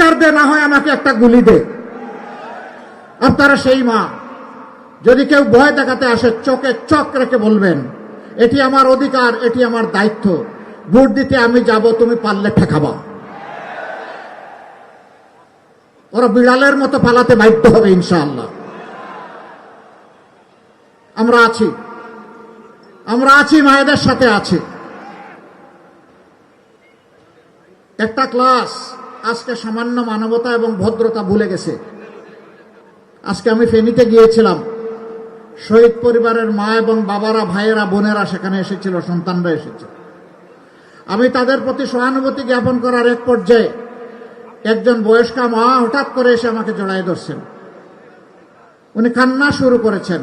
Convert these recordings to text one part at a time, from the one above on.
অধিকার দে, না হয় আমাকে একটা গুলি দে। আপনারা সেই মা। যদি কেউ ভয় দেখাতে আসে, চোখে চোখ রেখে বলবেন, এটি আমার অধিকার, এটি আমার দায়িত্ব। ভোট দিতে আমি যাব, তুমি পারলে ঠেকাবা। ওরা বিড়ালের মতো পালাতে বাধ্য হবে, ইনশাআল্লাহ। আমরা আছি। আমরা আছি, মায়েদের সাথে আছি। একটা ক্লাস। আজকে সামান্য মানবতা এবং ভদ্রতা ভুলে গেছে। আজকে আমি ফেনীতে গিয়েছিলাম। শহীদ পরিবারের মা এবং বাবারা, ভাইয়েরা, বোনেরা সেখানে এসেছিল, সন্তানরা এসেছে। আমি তাদের প্রতি সহানুভূতি জ্ঞাপন করার এক পর্যায়ে একজন বয়স্কা মা হঠাৎ করে এসে আমাকে জড়াই ধরছেন। উনি কান্না শুরু করেছেন।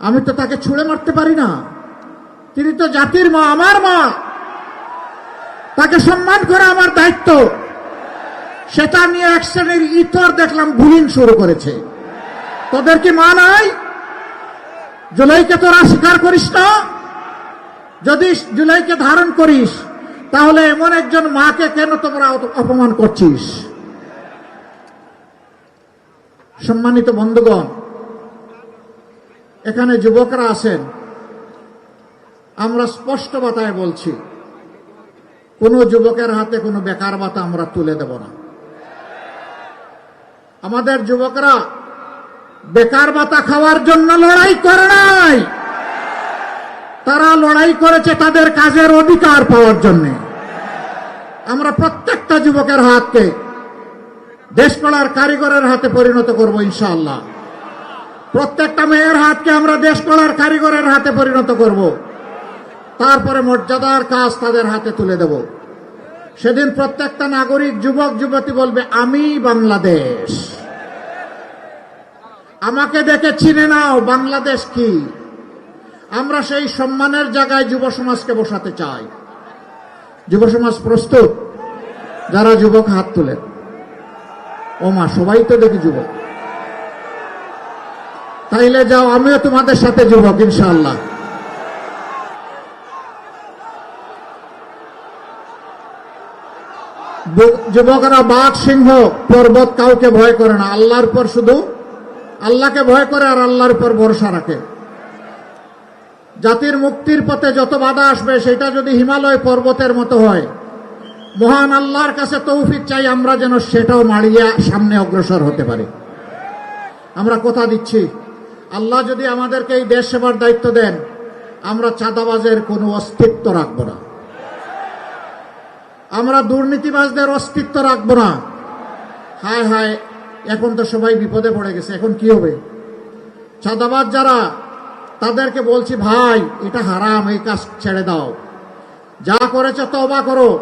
আমি তো তাকে ছুঁড়ে মারতে পারি না। তিনি তো জাতির মা, আমার মা। তাকে সম্মান করা আমার দায়িত্ব। সেটা নিয়ে এক শ্রেণির ইতর দেখলাম শুরু করেছে। তোদের কি মা নাই? জুলাইকে তোরা স্বীকার করিস না? যদি জুলাইকে ধারণ করিস, তাহলে এমন একজন মাকে কেন তোমরা অপমান করছিস? সম্মানিত বন্ধুগণ, এখানে যুবকরা আছেন। আমরা স্পষ্ট বাতায় বলছি, কোনো যুবকের হাতে কোনো বেকার বাতা আমরা তুলে দেব না। আমাদের যুবকরা, বেকার ভাতা খাওয়ার জন্য লড়াই করে নাই। তারা লড়াই করেছে তাদের কাজের অধিকার পাওয়ার জন্য। আমরা প্রত্যেকটা যুবকের হাতকে দেশ গড়ার কারিগরের হাতে পরিণত করব ইনশাআল্লাহ। প্রত্যেকটা মেয়ের হাতকে আমরা দেশ কারিগরের হাতে পরিণত করব। তারপরে মর্যাদার কাজ তাদের হাতে তুলে দেব। সেদিন প্রত্যেকটা নাগরিক, যুবক, যুবতী বলবে, আমি বাংলাদেশ। আমাকে দেখে চিনে নাও, বাংলাদেশ কি? আমরা সেই সম্মানের জায়গায় যুব সমাজকে বসাতে চাই। যুব সমাজ প্রস্তুত? যারা যুবক হাত তোলেন ও মা, সবাই তো দেখি যুবক। তাইলে যাও, আমিও তোমাদের সাথে যুবক, ইনশাআল্লাহ। যুবকরা বাঘ, সিংহ, পর্বত কাউকে ভয় করে না। আল্লাহর পর শুধু আল্লাহকে ভয় করে আর আল্লাহর উপর ভরসা রাখে। জাতির মুক্তির পথে যত বাধা আসবে, সেটা যদি হিমালয় পর্বতের মতো হয়, মহান আল্লাহর কাছে তৌফিক চাই, আমরা যেন সেটাও মারিয়ে সামনে অগ্রসর হতে পারি। আমরা কথা দিচ্ছি, আল্লাহ যদি আমাদেরকে এই দেশ সেবার দায়িত্ব দেন, আমরা চাঁদাবাজের কোনো অস্তিত্ব রাখব না। আমরা দুর্নীতিবাজদের অস্তিত্ব রাখব না। হায় হায়, এখন তো সবাই বিপদে পড়ে গেছে, এখন কি হবে? চাঁদাবাজ যারা, তাদেরকে বলছি, ভাই, এটা হারাম, এই কাজ ছেড়ে দাও। যা করেছে তবা করো।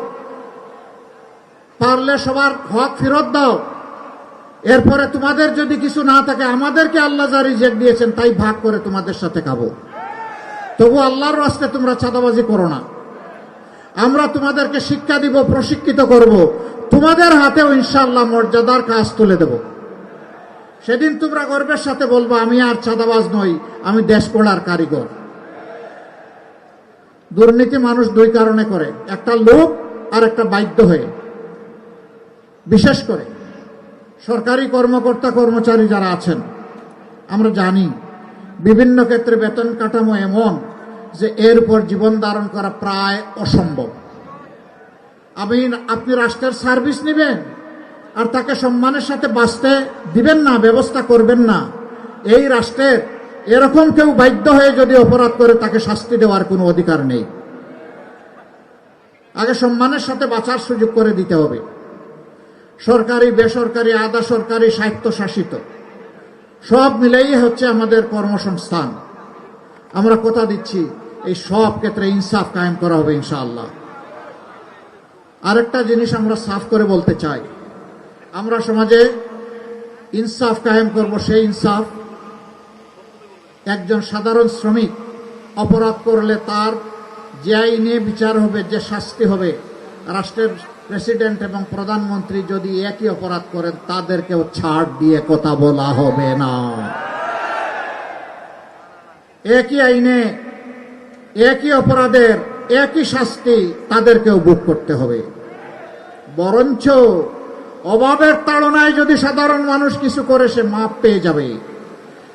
পারলে সবার হক ফেরত দাও। এরপরে তোমাদের যদি কিছু না থাকে, আমাদেরকে আল্লাহ যা রিজেক্ট দিয়েছেন, তাই ভাগ করে তোমাদের সাথে খাব। তবু আল্লাহর রাস্তে তোমরা চাঁদাবাজি করো না। আমরা তোমাদেরকে শিক্ষা দিব, প্রশিক্ষিত করব। তোমাদের হাতেও ইনশাল্লাহ মর্যাদার কাজ তুলে দেব। সেদিন তোমরা গর্বের সাথে বলব, আমি আর চাঁদাবাজ নই, আমি দেশ পড়ার কারিগর। দুর্নীতি মানুষ দুই কারণে করে, একটা লোভ আর একটা বাধ্য হয়ে। বিশেষ করে, সরকারি কর্মকর্তা কর্মচারী যারা আছেন, আমরা জানি, বিভিন্ন ক্ষেত্রে বেতন কাঠামো এমন যে এর উপর জীবন ধারণ করা প্রায় অসম্ভব। আমি আপনি রাষ্ট্রের সার্ভিস নেবেন আর তাকে সম্মানের সাথে বাঁচতে দিবেন না, ব্যবস্থা করবেন না। এই রাষ্ট্রের এরকম কেউ বাধ্য হয়ে যদি অপরাধ করে, তাকে শাস্তি দেওয়ার কোনো অধিকার নেই। আগে সম্মানের সাথে বাঁচার সুযোগ করে দিতে হবে। সরকারি, বেসরকারি, আধা সরকারি, স্বায়ত্তশাসিত, সব মিলেই হচ্ছে আমাদের কর্মসংস্থান। আমরা কথা দিচ্ছি। এই সব ক্ষেত্রে ইনসাফ কায়েম করা হবে ইনশাআল্লাহ। আরেকটা জিনিস আমরা সাফ করে বলতে চাই। আমরা সমাজে ইনসাফ কায়েম করব সেই ইনসাফ। একজন সাধারণ শ্রমিক অপরাধ করলে তার যে আইনে বিচার হবে, যে শাস্তি হবে, রাষ্ট্রের প্রেসিডেন্ট এবং প্রধানমন্ত্রী যদি একই অপরাধ করেন, তাদেরকেও ছাড় দিয়ে কথা বলা হবে না। একই আইনে একই অপরাধের একই শাস্তি তাদেরকেও বুক করতে হবে। বরঞ্চ অভাবের তাড়নায় যদি সাধারণ মানুষ কিছু করে, সে মাপ পেয়ে যাবে।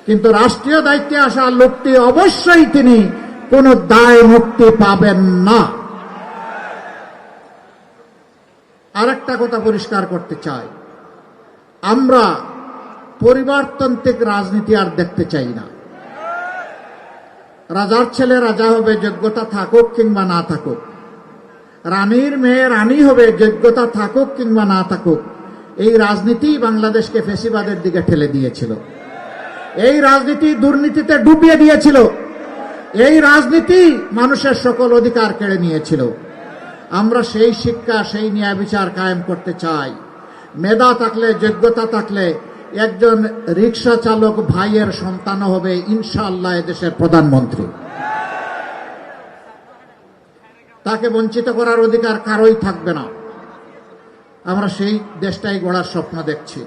কিন্তু রাষ্ট্রীয় দায়িত্বে আসা লোকটি অবশ্যই তিনি কোন দায় মুক্তি পাবেন না। আরেকটা কথা পরিষ্কার করতে চাই। আমরা পরিবারতান্ত্রিক রাজনীতি আর দেখতে চাই না। রাজার ছেলে রাজা হবে, যোগ্যতা থাকুক কিংবা না থাকুক। রানীর মেয়ে রানী হবে, যোগ্যতা থাকুক কিংবা না থাকুক, এই রাজনীতি বাংলাদেশকে ফেসিবাদের দিকে ঠেলে দিয়েছিল। এই রাজনীতি দুর্নীতিতে ডুবিয়ে দিয়েছিল। এই রাজনীতি মানুষের সকল অধিকার কেড়ে নিয়েছিল। আমরা সেই শিক্ষা, সেই ন্যায় বিচার কায়েম করতে চাই। মেধা থাকলে, যোগ্যতা থাকলে একজন রিক্সা চালক ভাইয়ের সন্তান হবে ইনশাআল্লাহ দেশের প্রধানমন্ত্রী। তাকে বঞ্চিত করার অধিকার কারোই থাকবে না। আমরা সেই দেশটাই গড়ার স্বপ্ন দেখছি।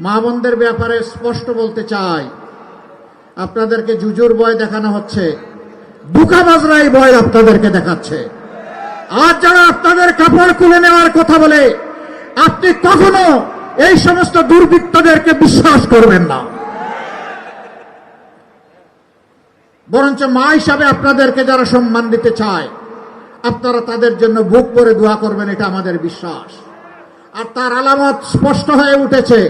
মা বোনদের ব্যাপারে স্পষ্ট বলতে চাই। আপনাদেরকে জুজুর বয় দেখানো হচ্ছে। বুকাবাজরাই বয় আপনাদেরকে দেখাচ্ছে। আর যারা আপনাদের কাপড় খুলে নেওয়ার কথা বলে, আপনি কখনো এই সমস্ত দুর্বৃত্তদেরকে বিশ্বাস করবেন না। বরঞ্চ মা হিসাবে আপনাদেরকে যারা সম্মান দিতে চায়, আপনারা তাদের জন্য বুক করে দোয়া করবেন, এটা আমাদের বিশ্বাস। আর তার আলামত স্পষ্ট হয়ে উঠেছে।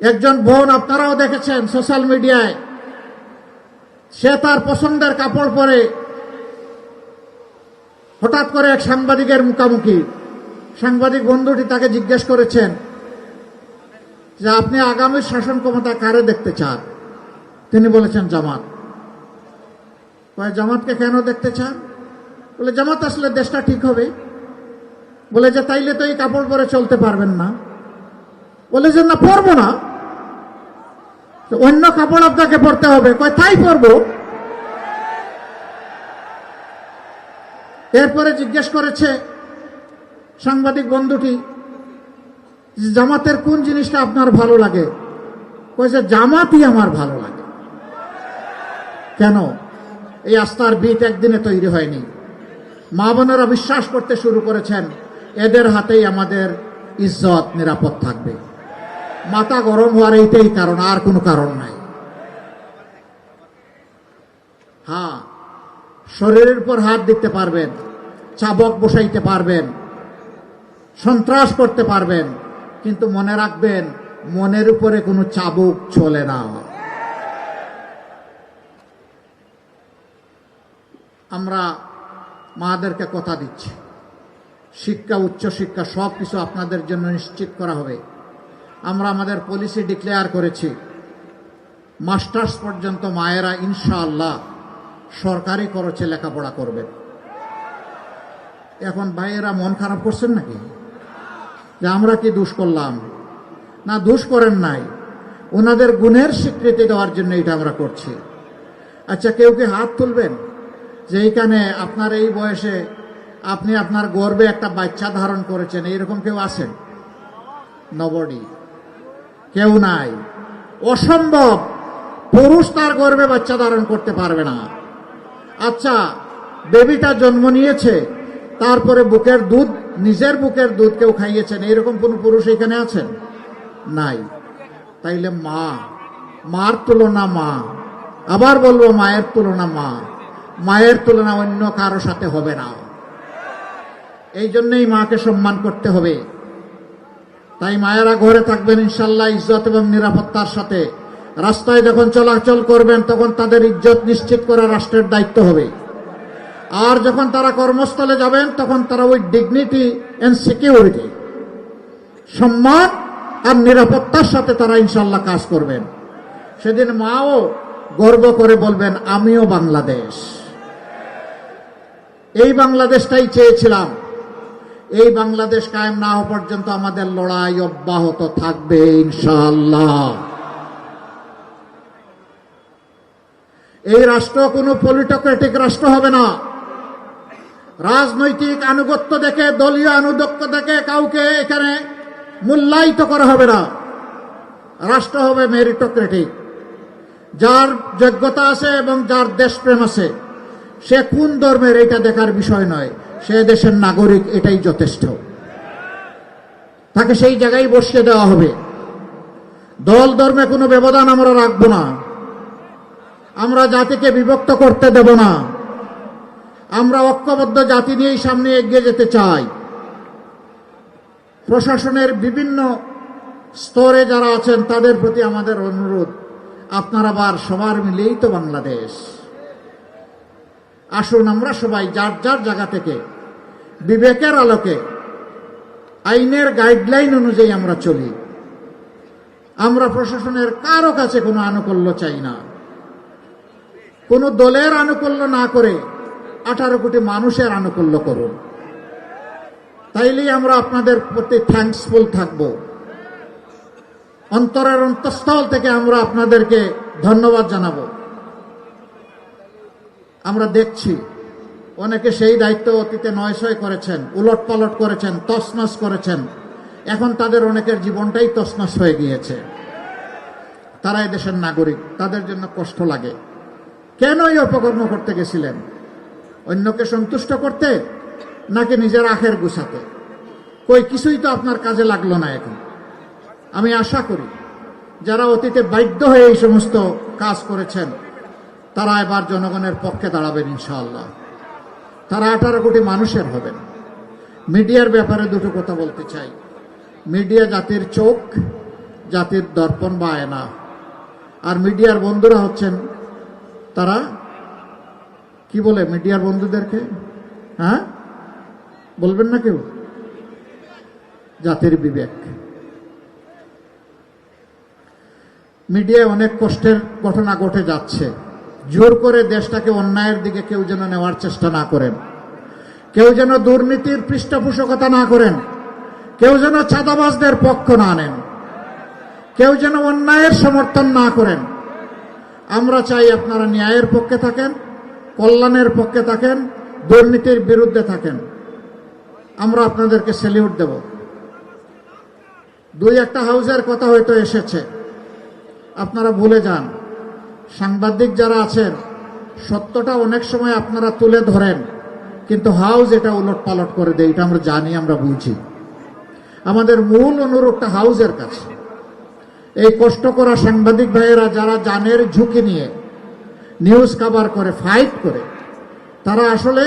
একজন বোন, আপনারাও দেখেছেন সোশ্যাল মিডিয়ায়, সে তার পছন্দের কাপড় পরে হঠাৎ করে এক সাংবাদিকের মুখামুখি। সাংবাদিক বন্ধুটি তাকে জিজ্ঞেস করেছেন যে আপনি আগামী শাসন ক্ষমতা কারে দেখতে চান? তিনি বলেছেন জামাত। জামাতকে কেন দেখতে চান? বলে, জামাত আসলে দেশটা ঠিক হবে। বলে, যে তাইলে তো এই কাপড় পরে চলতে পারবেন না। বলে, যে না, পরবো না। অন্য কাপড় আপনাকে পরতে হবে। কয়, তাই পরবো। এরপরে জিজ্ঞেস করেছে সাংবাদিক বন্ধুটি, জামাতের কোন জিনিসটা আপনার ভালো লাগে? কয়েছে জামাতই আমার ভালো লাগে। কেন? এই আস্থার বিট একদিনে তৈরি হয়নি। মা বোনেরা বিশ্বাস করতে শুরু করেছেন, এদের হাতেই আমাদের ইজ্জত, নিরাপদ থাকবে। মাথা গরম হওয়ার এইটাই কারণ, আর কোনো কারণ নাই। হ্যাঁ শরীরের উপর হাত দিতে পারবেন, চাবক বসাইতে পারবেন সন্ত্রাস করতে পারবেন, কিন্তু মনে রাখবেন, মনের উপরে কোনো চাবুক চলে না। আমরা মাদেরকে কথা দিচ্ছি। শিক্ষা উচ্চশিক্ষা সব কিছু আপনাদের জন্য নিশ্চিত করা হবে। আমরা আমাদের পলিসি ডিক্লেয়ার করেছি। মাস্টার্স পর্যন্ত মায়েরা ইনশাআল্লাহ সরকারি খরচে লেখাপড়া করবেন। এখন ভাইয়েরা মন খারাপ করছেন নাকি? যে আমরা কি দোষ করলাম? না, দোষ করেন নাই। ওনাদের গুণের স্বীকৃতি দেওয়ার জন্য এটা আমরা করছি। আচ্ছা কেউ কি হাত তুলবেন? যে এইখানে আপনার এই বয়সে আপনি আপনার গর্বে একটা বাচ্চা ধারণ করেছেন এইরকম কেউ আছেন? নবডি কেউ নাই। অসম্ভব! পুরুষ তার গর্বে বাচ্চা ধারণ করতে পারবে না। আচ্ছা বেবিটা জন্ম নিয়েছে, তারপরে বুকের দুধ নিজের বুকের দুধ কেউ খাইয়েছেন এরকম কোন পুরুষ এখানে আছেন? নাই। তাইলে মা, মার তুলনা মা। আবার বলব মায়ের তুলনা মা। মায়ের তুলনা অন্য কারও সাথে হবে না। এই জন্যই মাকে সম্মান করতে হবে। তাই মায়েরা ঘরে থাকবেন ইনশাল্লাহ ইজ্জত এবং নিরাপত্তার সাথে। রাস্তায় যখন চলাচল করবেন, তখন তাদের ইজ্জত নিশ্চিত করা রাষ্ট্রের দায়িত্ব হবে। আর যখন তারা কর্মস্থলে যাবেন, তখন তারা ওই ডিগনিটি অ্যান্ড সিকিউরিটি সম্মান আর নিরাপত্তার সাথে তারা ইনশাল্লাহ কাজ করবেন। সেদিন মাও গর্ব করে বলবেন, আমিও বাংলাদেশ। এই বাংলাদেশটাই চেয়েছিলাম। এই বাংলাদেশ কায়েম না হওয়া পর্যন্ত আমাদের লড়াই অব্যাহত থাকবে ইনশাআল্লাহ। এই রাষ্ট্র কোনো পলিটোক্রেটিক রাষ্ট্র হবে না। রাজনৈতিক আনুগত্য দেখে, দলীয় আনুগত্য দেখে কাউকে এখানে মূল্যায়িত করা হবে না। রাষ্ট্র হবে মেরিটোক্রেটিক যার যোগ্যতা আছে এবং যার দেশপ্রেম আছে, সে কোন ধর্মের এটা দেখার বিষয় নয়। সে দেশের নাগরিক, এটাই যথেষ্ট। তাকে সেই জায়গায় বসিয়ে দেওয়া হবে। দল ধর্মে কোনো ব্যবধান আমরা রাখব না। আমরা জাতিকে বিভক্ত করতে দেব না। আমরা ঐক্যবদ্ধ জাতি নিয়েই সামনে এগিয়ে যেতে চাই। প্রশাসনের বিভিন্ন স্তরে যারা আছেন, তাদের প্রতি আমাদের অনুরোধ, আপনারা আবার সবার মিলেই তো বাংলাদেশ। আসুন আমরা সবাই যার যার জায়গা থেকে বিবেকের আলোকে, আইনের গাইডলাইন অনুযায়ী আমরা চলি। আমরা প্রশাসনের কারও কাছে কোনো আনুকূল্য চাই না। কোনো দলের আনুকূল্য না করে আঠারো কোটি মানুষের আনুকূল্য করুন। তাইলেই আমরা আপনাদের প্রতি থ্যাঙ্কসফুল থাকব। অন্তরের অন্তঃস্থল থেকে আমরা আপনাদেরকে ধন্যবাদ জানাব। আমরা দেখছি, অনেকে সেই দায়িত্ব অতীতে নয়শয় করেছেন উলট পালট করেছেন তসনস করেছেন। এখন তাদের অনেকের জীবনটাই তসনস হয়ে গিয়েছে। তারা দেশের নাগরিক, তাদের জন্য কষ্ট লাগে। কেন এই অপকর্ম করতে গেছিলেন? অন্যকে সন্তুষ্ট করতে নাকি নিজের আখের গুছাতে? কই, কিছুই তো আপনার কাজে লাগল না এখন। আমি আশা করি, যারা অতীতে বাধ্য হয়ে এই সমস্ত কাজ করেছেন, তারা এবার জনগণের পক্ষে দাঁড়াবেন ইনশাআল্লাহ। তারা আঠারো কোটি মানুষের হবেন। মিডিয়ার ব্যাপারে দুটো কথা বলতে চাই। মিডিয়া জাতির চোখ, জাতির দর্পণ বা আয়না। আর মিডিয়ার বন্ধুরা হচ্ছেন তারা কি বলে মিডিয়ার বন্ধুদেরকে? হ্যাঁ? বলবেন না কেউ? জাতির বিবেক। মিডিয়ায় অনেক কষ্টের ঘটনা ঘটে যাচ্ছে। জোর করে দেশটাকে অন্যায়ের দিকে কেউ যেন নেওয়ার চেষ্টা না করেন। কেউ যেন দুর্নীতির পৃষ্ঠপোষকতা না করেন। কেউ যেন চাঁদাবাজদের পক্ষ না নেন। কেউ যেন অন্যায়ের সমর্থন না করেন। আমরা চাই আপনারা ন্যায়ের পক্ষে থাকেন। কল্যাণের পক্ষে থাকেন, দুর্নীতির বিরুদ্ধে থাকেন। আমরা আপনাদেরকে সেলিউট দেব। দুই একটা হাউসের কথা হয়তো এসেছে। আপনারা ভুলে যান। সাংবাদিক যারা আছেন, সত্যটা অনেক সময় আপনারা তুলে ধরেন, কিন্তু হাউস এটা উলট পালট করে দেয়, এটা আমরা জানি, আমরা বুঝি। আমাদের মূল অনুরোধটা হাউসের কাছে। এই কষ্ট করা সাংবাদিক ভাইয়েরা যারা জানের ঝুঁকি নিয়ে নিউজ কাভার করে ফাইট করে, তারা আসলে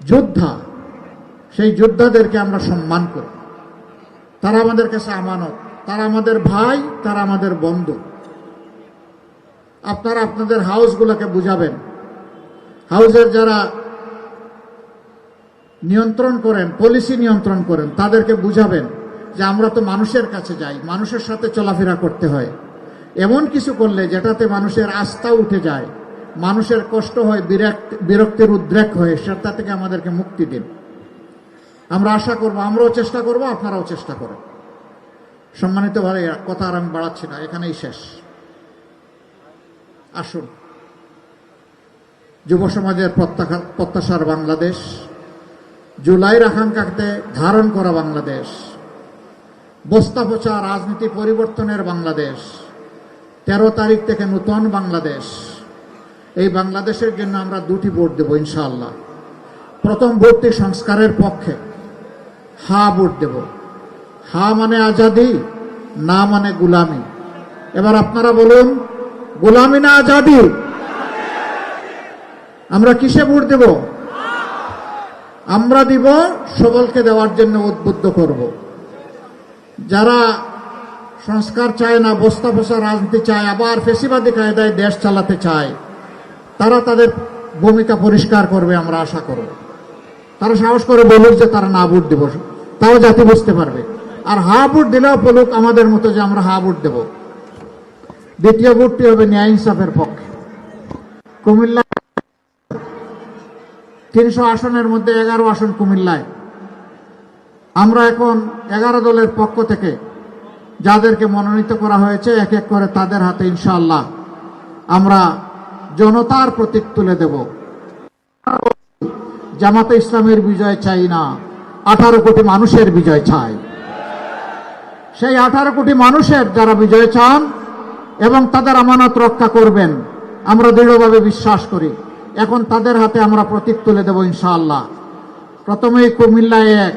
যোদ্ধা। সেই যোদ্ধাদেরকে আমরা সম্মান করি। তারা আমাদের কাছে আমানত, তারা আমাদের ভাই, তারা আমাদের বন্ধু। আপনারা আপনাদের হাউসগুলোকে বুঝাবেন। হাউসের যারা নিয়ন্ত্রণ করেন পলিসি নিয়ন্ত্রণ করেন, তাদেরকে বুঝাবেন যে আমরা তো মানুষের কাছে যাই, মানুষের সাথে চলাফেরা করতে হয়। এমন কিছু করলে যেটাতে মানুষের আস্থা উঠে যায়, মানুষের কষ্ট হয়, বিরক্ত, বিরক্তির উদ্রেক হয়ে, সেটা থেকে আমাদেরকে মুক্তি দিন। আমরা আশা করব, আমরাও চেষ্টা করব, আপনারাও চেষ্টা করেন। সম্মানিত ভাই, কথা আর আমি বাড়াচ্ছি না, এখানেই শেষ। আসুন। যুব সমাজের প্রত্যাশার বাংলাদেশ, জুলাইয়ের আকাঙ্ক্ষাতে ধারণ করা বাংলাদেশ বস্তা পচা রাজনীতি পরিবর্তনের বাংলাদেশ তেরো তারিখ থেকে নূতন বাংলাদেশ। এই বাংলাদেশের জন্য আমরা দুটি ভোট দেব, ইনশাআল্লাহ। প্রথম ভোটটি সংস্কারের পক্ষে। হা ভোট দেব। হা মানে আজাদি, না মানে গুলামি। এবার আপনারা বলুন, গোলামি না আজাদি? আমরা কিসে ভোট দেব? আমরা দিব সবলকে দেওয়ার জন্য উদ্বুদ্ধ করব। যারা সংস্কার চায় না, বস্তা বসা রাজনীতি চায়, আবার ফেসিবাদী কায়দায় দেশ চালাতে চায়, তারা তাদের ভূমিকা পরিষ্কার করবে আমরা আশা করব তারা সাহস করে বলুক যে তারা না ভোট দেব, তাও জাতি বুঝতে পারবে। আর হা ভোট দিলেও বলুক আমাদের মতো যে আমরা হা ভোট দেব। দ্বিতীয় ভোটটি হবে ন্যায় ইনসাফের পক্ষে। কুমিল্লা তিনশো আসনের মধ্যে এগারো আসন কুমিল্লায়। আমরা এখন এগারো দলের পক্ষ থেকে যাদেরকে মনোনীত করা হয়েছে, এক এক করে তাদের হাতে ইনশাআল্লাহ আমরা জনতার প্রতীক তুলে দেব। জামাতে ইসলামের বিজয় চাই না, আঠারো কোটি মানুষের বিজয় চাই। সেই আঠারো কোটি মানুষের যারা বিজয় চান এবং তাদের আমানত রক্ষা করবেন, আমরা দৃঢ়ভাবে বিশ্বাস করি। এখন তাদের হাতে আমরা প্রতীক তুলে দেব ইনশাআল্লাহ। প্রথমেই কুমিল্লায় এক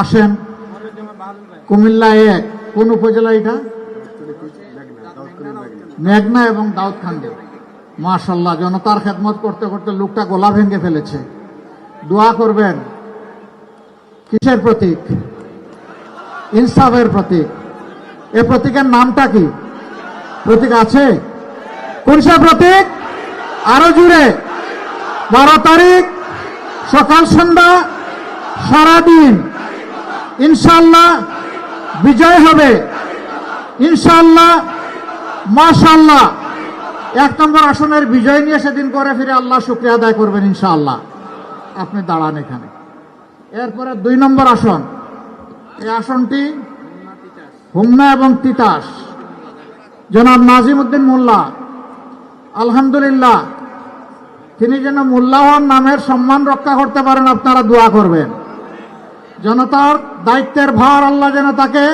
আসেন। কুমিল্লা এক কোন উপজেলা এটা? মেঘনা এবং দাউদখান্ডে মাশাল্লাহ জনতার খেদমত করতে করতে লোকটা গোলা ভেঙে ফেলেছে। দোয়া করবেন। কিসের প্রতীক? ইনসাফের প্রতীক। এ প্রতীকের নামটা কি? প্রতীক আছে? কোন প্রতীক? আরও জুড়ে। বারো তারিখ, সকাল সন্ধ্যা, সারাদিন। ইনশাল্লাহ বিজয় হবে। ইনশাল্লাহ মাশাল্লাহ এক নম্বর আসনের বিজয় নিয়ে সেদিন করে ফিরে আল্লাহ শুক্রিয়া আদায় করবেন ইনশাআল্লাহ। আপনি দাঁড়ান এখানে। এরপরে দুই নম্বর আসন। এই আসনটি হুমনা এবং তিতাস। জনাব নাজিম উদ্দিন মোল্লা, আলহামদুলিল্লাহ, তিনি যেন মোল্লাহর নামের সম্মান রক্ষা করতে পারেন, আপনারা দোয়া করবেন। জনতার দায়িত্বের ভার আল্লাহ যেন তাকে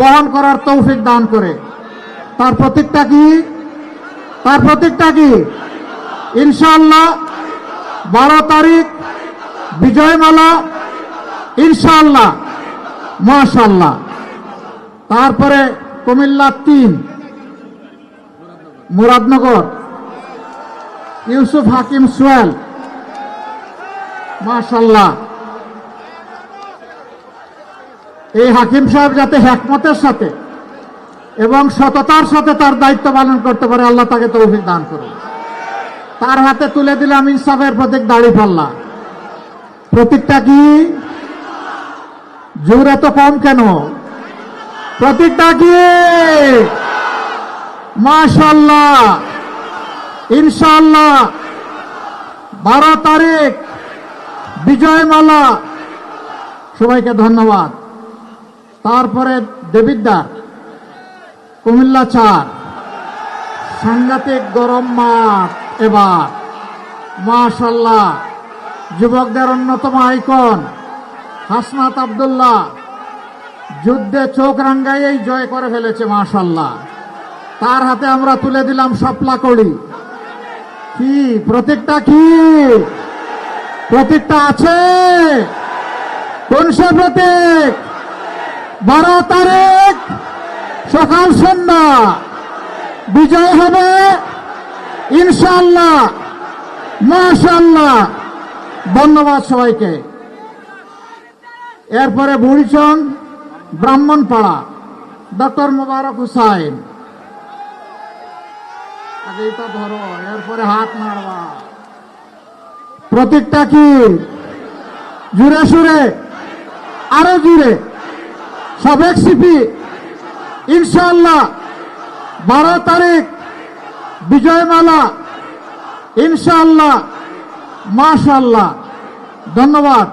বহন করার তৌফিক দান করে। তার প্রতীকটা কি? তার প্রতীকটা কি? ইনশাআল্লাহ বারো তারিখ বিজয়মালা। ইনশাআল্লাহ মাশাল্লাহ তারপরে কুমিল্লা তিন, মুরাদনগর। ইউসুফ হাকিম সোয়েল মাশাল্লাহ এই হাকিম সাহেব যাতে হ্যাকমতের সাথে এবং সততার সাথে তার দায়িত্ব পালন করতে পারে, আল্লাহ তাকে তৌফিক দান করুন। তার হাতে তুলে দিলাম ইনসাফের প্রতীক দাড়ি পাল্লা। প্রতীকটা কি? জোর এত কম কেন? প্রতীকটা কি? মাশাল্লাহ ইনশাল্লাহ বারো তারিখ, বিজয়মালা। সবাইকে ধন্যবাদ। তারপরে দেবিদ্দার কুমিল্লা চার, সাংঘাতিক গরম মাঠ এবার। মাশাল্লাহ, যুবকদের অন্যতম আইকন, হাসনাত আবদুল্লাহ। যুদ্ধে চোখ রাঙ্গাইয়েই জয় করে ফেলেছে মাশাল্লাহ। তার হাতে আমরা তুলে দিলাম সাপলা কড়ি। কি, প্রতীকটা কি? প্রতীকটা আছে। কোন সে প্রতীক? বারো তারিখ সকাল সন্ধ্যা। বিজয় হবে ইনশাল্লাহ মাশাল্লাহ ধন্যবাদ সবাইকে। এরপরে বুড়িচং, ব্রাহ্মণপাড়া ডক্টর মোবারক হুসাইন। ধরো, এরপরে হাত নাড়বা। প্রতীকটা কি? জুড়ে সুরে, আরও জুড়ে। সাবেক সিপি ইনশাল্লাহ বারো তারিখ, বিজয়মালা। ইনশাল্লাহ মাশাল্লাহ ধন্যবাদ।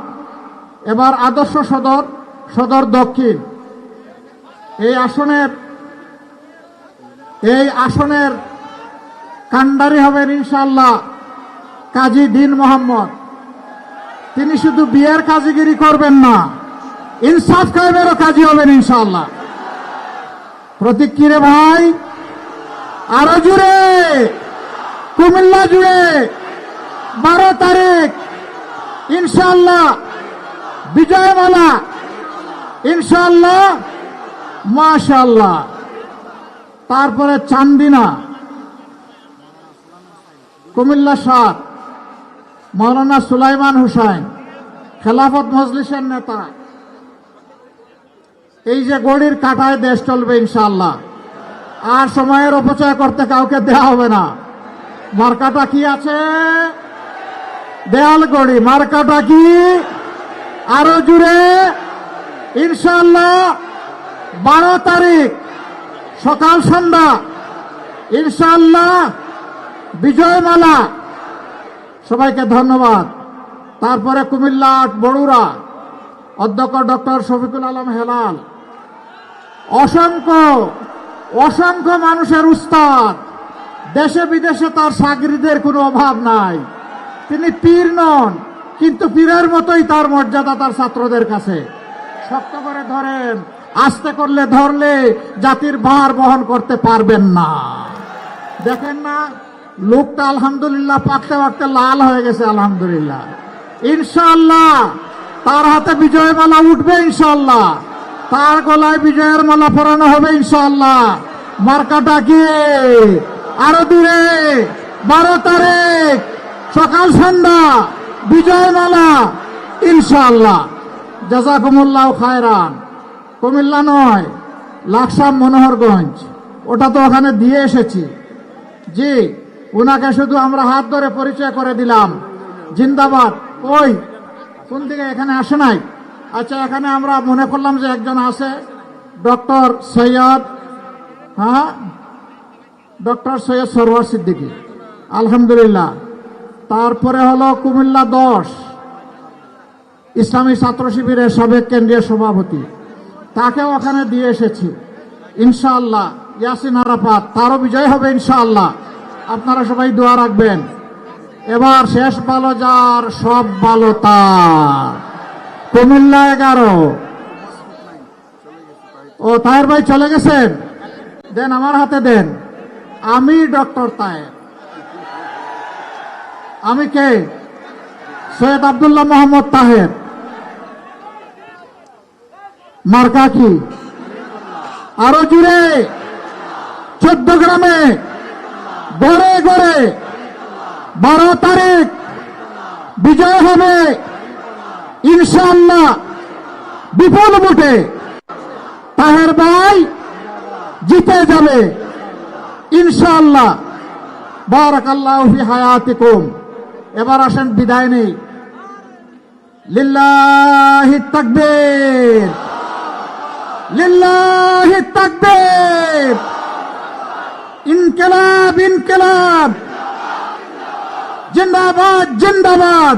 এবার আদর্শ সদর সদর দক্ষিণ। এই আসনের এই আসনের কান্ডারি হবেন ইনশাল্লাহ কাজী দিন মোহাম্মদ। তিনি শুধু বিয়ের কাজীগিরি করবেন না। ইনসাফ কায়েমেরও কাজী হবেন ইনশাল্লাহ প্রতীক কিরে ভাই, আরও জুড়ে, কুমিল্লা জুড়ে, বারো তারিখ ইনশাল্লাহ বিজয়মালা ইনশাল্লাহ মাশাল্লাহ তারপরে চান্দিনা, কুমিল্লা সাত, মৌলানা সুলাইমান হুসাইন, খেলাফত মজলিসের নেতা। এই যে গড়ির কাটায় দেশ চলবে ইনশাল্লাহ আর সময়ের অপচয় করতে কাউকে দেয়া হবে না। মার্কাটা কি আছে? দেয়াল গড়ি মার্কাটা কি? আরও জুড়ে। ইনশাল্লাহ বারো তারিখ, সকাল সন্ধ্যা। ইনশাল্লাহ বিজয়মালা। সবাইকে ধন্যবাদ। তারপরে কুমিল্লা বড়ুরা, অধ্যক্ষ ডক্টর শফিকুল আলম হেলাল। অসংখ্য অসংখ্য মানুষের উস্তাদ। দেশে বিদেশে তার সাগরিদের কোনো অভাব নাই। তিনি পীর নন, কিন্তু পীরের মতোই তার মর্যাদা তার ছাত্রদের কাছে। শক্ত করে ধরেন, আস্তে করলে ধরলে জাতির ভার বহন করতে পারবেন না। দেখেন না, লোকটা আলহামদুলিল্লাহ পাকতে পাকতে লাল হয়ে গেছে, আলহামদুলিল্লাহ। ইনশাল্লাহ তার হাতে বিজয় মালা উঠবে ইনশাল্লাহ তার গলায় বিজয়ের মালা পরানো হবে ইনশাল্লাহ মার্কাটা কি আরও দূরে, বারো তারিখ, সকাল সন্ধ্যা, বিজয় মালা ইনশাল্লাহ জাজাকুমুল্লাহ খায়রান। কুমিল্লা নয়, লাকসাম মনোহরগঞ্জ। ওটা তো ওখানে দিয়ে এসেছি। জি ওনাকে শুধু আমরা হাত ধরে পরিচয় করে দিলাম। জিন্দাবাদ। ওই, কোন দিকে? এখানে আসে নাই? আচ্ছা এখানে আমরা মনে করলাম যে একজন আছে, ডক্টর সৈয়দ হ্যাঁ? ডক্টর সৈয়দ সরোয়ার সিদ্দিকী, আলহামদুলিল্লাহ। তারপরে হলো কুমিল্লা দশ, ইসলামী ছাত্র শিবিরের সাবেক কেন্দ্রীয় সভাপতি। তাকে ওখানে দিয়ে এসেছি, ইনশাআল্লাহ। ইয়াসিন আরাফাত, তারও বিজয় হবে ইনশাআল্লাহ। আপনারা সবাই দোয়া রাখবেন। এবার শেষ ভালো যার, সব ভালো তার। কুমিল্লা এগারো। ও, তাহের ভাই চলে গেছেন? দেন আমার হাতে দেন। আমি ডক্টর তায়ের আমি কে? সৈয়দ আবদুল্লাহ মোহাম্মদ তাহের। মার্কা কি? আরও জুড়ে। চোদ্দ গ্রামে। গড়ে গড়ে। বারো তারিখ। বিজয় হবে। ইনশাআল্লাহ। বিপুল ভোটে তাহের ভাই জিতে যাবে। ইনশাআল্লাহ। বারাকাল্লাহ ফি হায়াতিকুম। এবার আসেন বিদায় নেই। লিল্লাহি তাকবীর। লিল্লাহি তাকবীর। ইনকিলাব ইনকিলাব। জিন্দাবাদ জিন্দাবাদ।